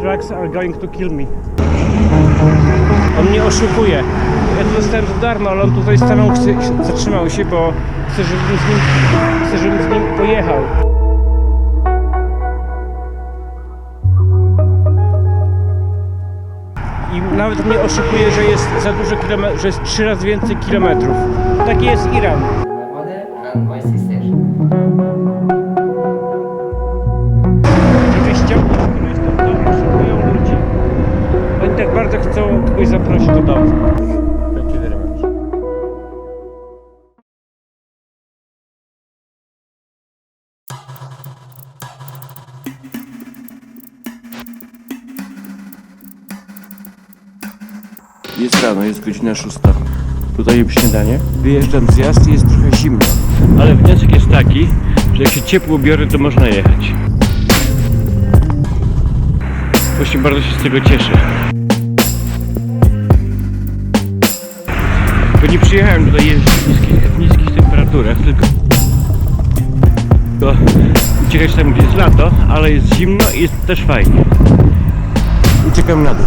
drugs are going to kill me. On mnie oszukuje. Ja tu dostałem za darmo, ale on tutaj stanął, zatrzymał się, bo chce, żebym z nim, chce, żebym z nim pojechał. I nawet mnie oszukuje, że jest za dużo kilometrów, że jest trzy razy więcej kilometrów. Taki jest Iran. Kogoś zaprosić do domu. Thank you very much. Jest rano, jest godzina szósta. Tutaj jem śniadanie. Wyjeżdżam z jazd i jest trochę zimno. Ale wniosek jest taki, że jak się ciepło biorę, to można jechać. Właśnie bardzo się z tego cieszę. Bo nie przyjechałem tutaj jeździć w niskich, w niskich temperaturach, tylko to uciekać tam, gdzie jest lato, ale jest zimno i jest też fajnie. Uciekam na dół.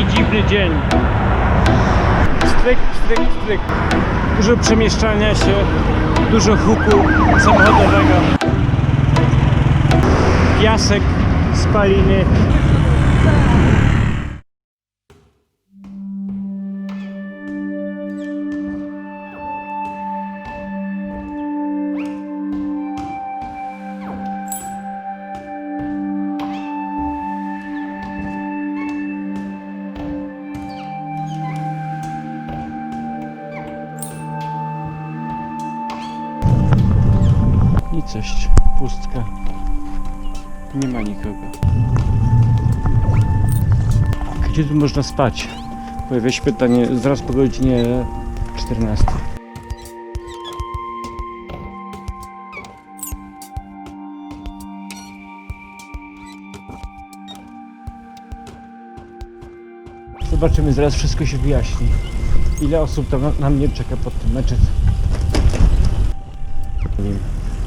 Taki dziwny dzień. Stryk, stryk, stryk. Dużo przemieszczania się, dużo huku samochodowego. Piasek, spaliny. Pustka. Nie ma nikogo. Gdzie tu można spać? Pojawia się pytanie zaraz po godzinie 14. Zobaczymy, zaraz wszystko się wyjaśni. Ile osób tam na, mnie czeka pod tym meczet?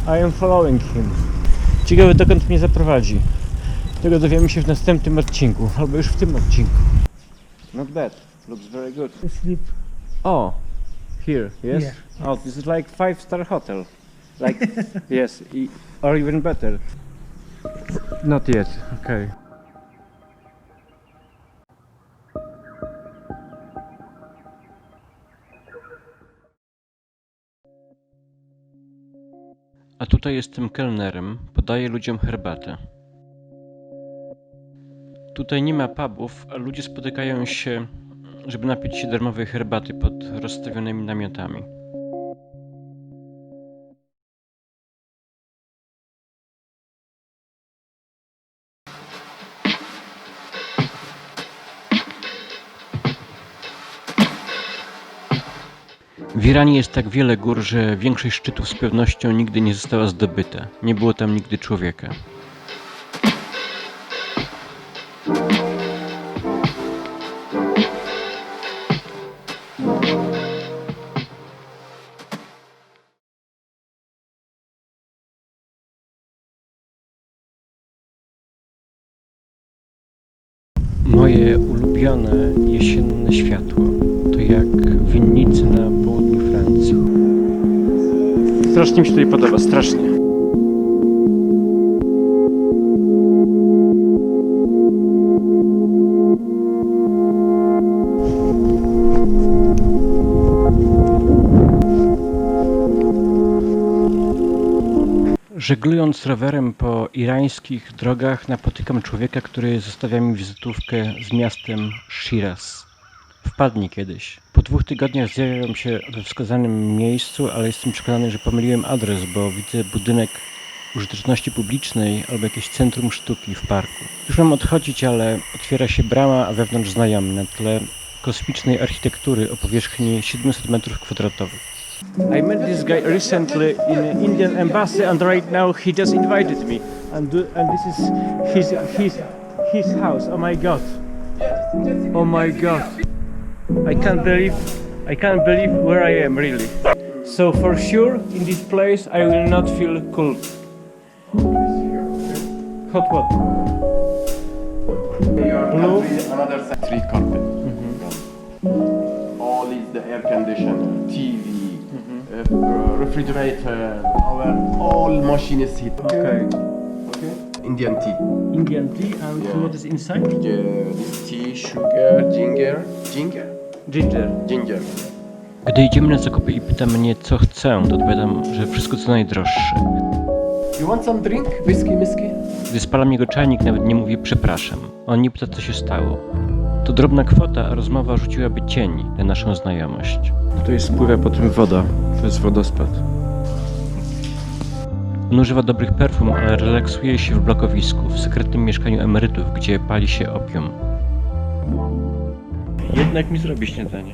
I am following him. Ciekawe dokąd mnie zaprowadzi. Tego dowiemy się w następnym odcinku, albo już w tym odcinku. Not bad. Looks very good. sleep Oh, here, yes? Here, Oh, this is like five star hotel. Like, yes, e- or even better. Not yet, okay. A tutaj jestem kelnerem, podaję ludziom herbatę. Tutaj nie ma pubów, a ludzie spotykają się, żeby napić się darmowej herbaty pod rozstawionymi namiotami. W Iranie jest tak wiele gór, że większość szczytów z pewnością nigdy nie została zdobyta. Nie było tam nigdy człowieka. Moje ulubione jesienne światło jak winnicy na południu Francji. Strasznie mi się tutaj podoba, strasznie. Żeglując rowerem po irańskich drogach napotykam człowieka, który zostawia mi wizytówkę z miastem Shiraz. Wpadnij kiedyś. Po dwóch tygodniach zjawiam się we wskazanym miejscu, ale jestem przekonany, że pomyliłem adres, bo widzę budynek użyteczności publicznej albo jakieś centrum sztuki w parku. Już mam odchodzić, ale otwiera się brama, a wewnątrz znajomy na tle kosmicznej architektury o powierzchni 700 m2. I met this guy recently in Indian embassy and right now he just invited me and, and this is his, his, his house. Oh my god. Oh my god. I can't believe I can't believe where I am really. So for sure in this place I will not feel cold. Hot what? Blue? Another three carpet. All is the air condition, TV, uh, refrigerator, our all machine is heat. Okay. Okay. Indian tea. Indian tea and Yeah. what is inside? Yeah, this tea, sugar, ginger, ginger, Ginger. ginger. Gdy idziemy na zakupy i pyta mnie co chcę, to odpowiadam, że wszystko co najdroższe. You want some drink? Whiskey, whiskey? Gdy spalam jego czajnik, nawet nie mówię przepraszam. On nie pyta, co się stało. To drobna kwota, a rozmowa rzuciłaby cień na naszą znajomość. Tutaj spływa po tym woda. To jest wodospad. On używa dobrych perfum, ale relaksuje się w blokowisku, w sekretnym mieszkaniu emerytów, gdzie pali się opium. Jednak mi zrobi śniadanie.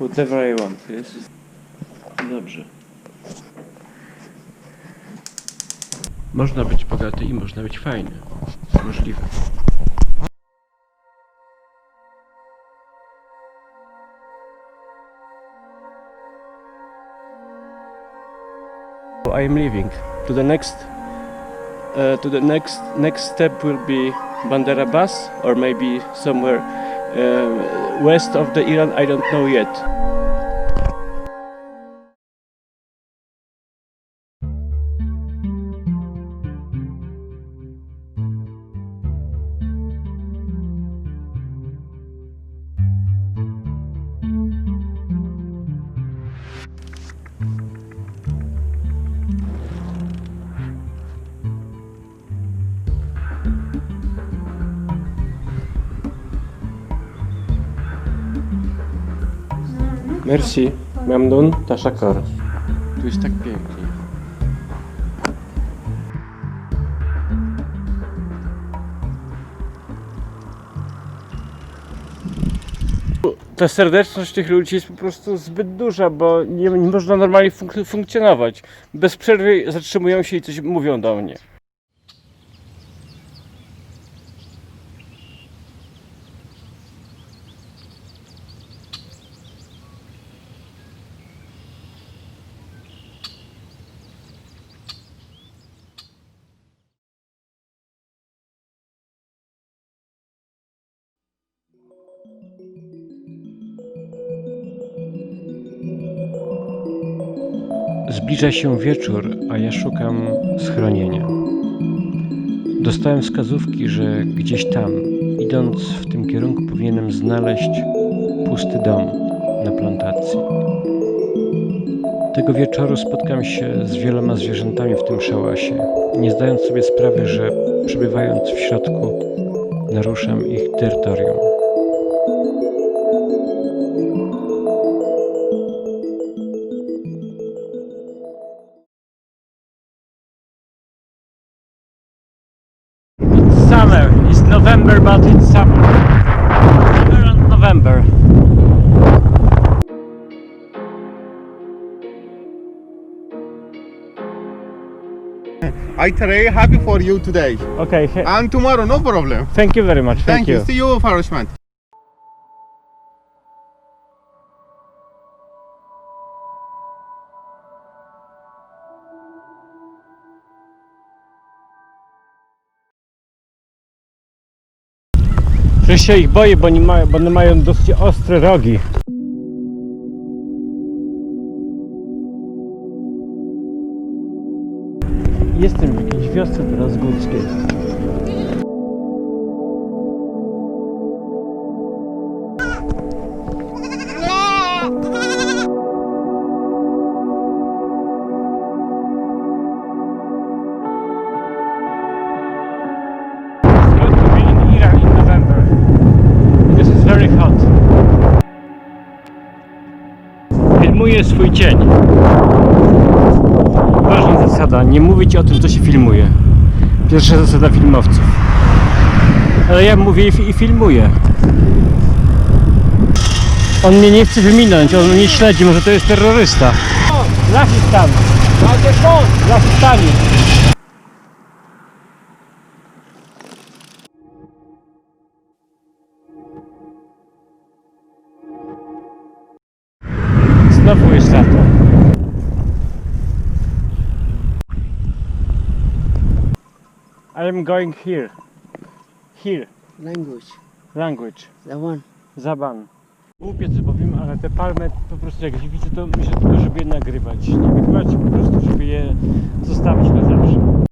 Whatever I want, jest. Dobrze. Można być bogaty i można być fajny. Możliwe. I am leaving. To the next uh, to the next next step will be Bandera bus or maybe somewhere Um, west of the Iran. I don't know yet. Merci. Memnun. Tashakar. Tu jest tak pięknie. Ta serdeczność tych ludzi jest po prostu zbyt duża, bo nie, nie można normalnie funk- funkcjonować. Bez przerwy zatrzymują się i coś mówią do mnie. Zbliża się wieczór, a ja szukam schronienia. Dostałem wskazówki, że gdzieś tam, idąc w tym kierunku, powinienem znaleźć pusty dom na plantacji. Tego wieczoru spotkam się z wieloma zwierzętami w tym szałasie, nie zdając sobie sprawy, że przebywając w środku, naruszam ich terytorium. Summer. It's November, but it's summer. Summer and November. I very happy for you today. Okay. And tomorrow, no problem. Thank you very much. Thank, you. See you, Farashman. Się ich boję, bo, oni mają, bo one mają dosyć ostre rogi. Jestem w jakiejś wiosce teraz górskiej. Filmuję swój cień. ważna zasada, nie mówić o tym, co się filmuje. Pierwsza zasada filmowców. Ale ja mówię i, fi- i filmuję. On mnie nie chce wyminąć, on mnie śledzi, może to jest terrorysta. O, Lasistan! I am going here. Here. language. Language. One. Zaban. Głupiec powiem, ale te palmy po prostu jak widzę, to myślę tylko, żeby je nagrywać. Nie nagrywać po prostu, żeby je zostawić na zawsze.